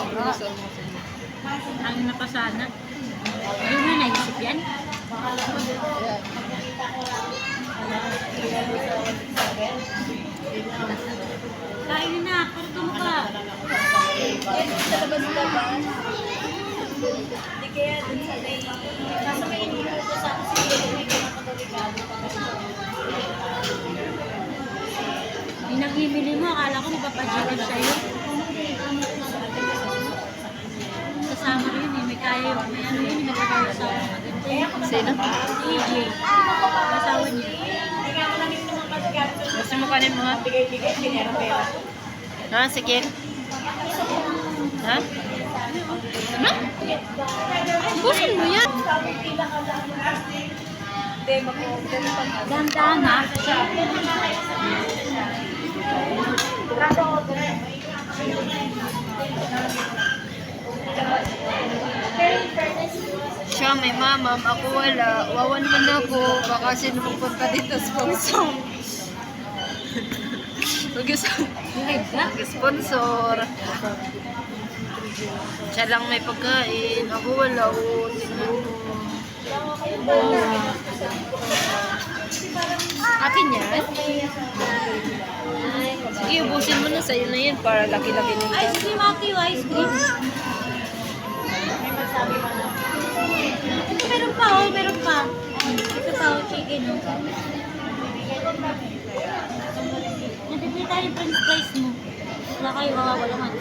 Ang napasana. Ayun na, naisip yan. Kain na, kurto mo ka. Sa labas-labas. Hindi kaya dun sa may... Nasa may inihaw ko sa kasi may pinakadorigado pa kasi. Pinagbibili mo, akala ko mapapajikan sa'yo. Sino? Si EJ. Kasawa niya. Mga. Gusto mo kanin mo ha? Bigay-bigay, pinera pera. Ha? Sige. Ha? Ano? Busin mo yan. Hindi, mag-order pa. Dahan-dahan Siya may mamam, ako wala. Wawan man ako. Baka sino pupunta dito sponsor. Mag-sponsor. Siya lang may pagkain. Ako wala. Oo, tingnan mo. Akin yan? Sige, ubusin mo na. Sa'yo na yan para laki-laki nito. Ay, sige Matthew, ice cream. Oh. Nabibili tayo yung french fries mo. Wala kayo, wawawala man.